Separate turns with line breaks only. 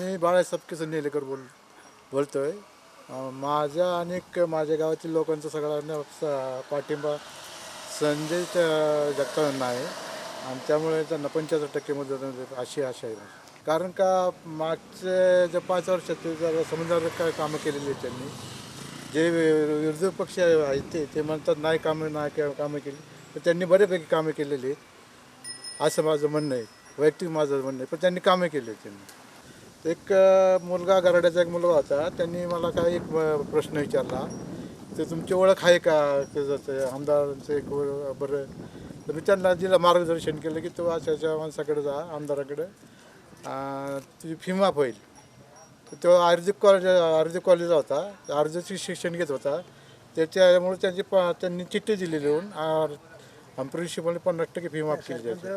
मी बाळासाहेब किसन नेलेकर बोल बोलतोय. आहे माझ्या अनेक माझ्या गावातील लोकांचा सगळ्यांना स- पाठिंबा संजय त- आहे. आणि त्यामुळे त्यांना पंच्याहत्तर टक्के मदत अशी आशा आहे माझी. कारण का मागचे जे पाच वर्षात जर समुद्रात काय कामं केलेली आहेत त्यांनी जे वि- विरोधी पक्ष आहेत ते ते म्हणतात नाही कामं नाही का- कामं केली. तर त्यांनी बऱ्यापैकी कामं केलेली आहेत. असं माझं म्हणणं आहे. वैयक्तिक माझं म्हणणं आहे. पण त्यांनी कामं केली आहेत त्यांनी. एक मुलगा गराड्याचा एक मुलगा होता. त्यांनी मला काय एक प्रश्न विचारला. ते तुमची ओळख आहे का? त्याचं आमदारांचं एक बरं. तर मी त्यांना दिलं मार्गदर्शन केलं की तो अशाच्या माणसाकडे जा आमदाराकडे. तुझी फी माफ होईल. तो आयुर्वेदिक कॉलेज आयुर्वेदिक कॉलेजला होता. आयुर्वेदिक शिक्षण घेत होता. त्याच्यामुळे त्यांची प त्यांनी चिठ्ठी दिली होऊन प्रिन्सिपलने पन्नास टक्के फी माफ केली त्याची.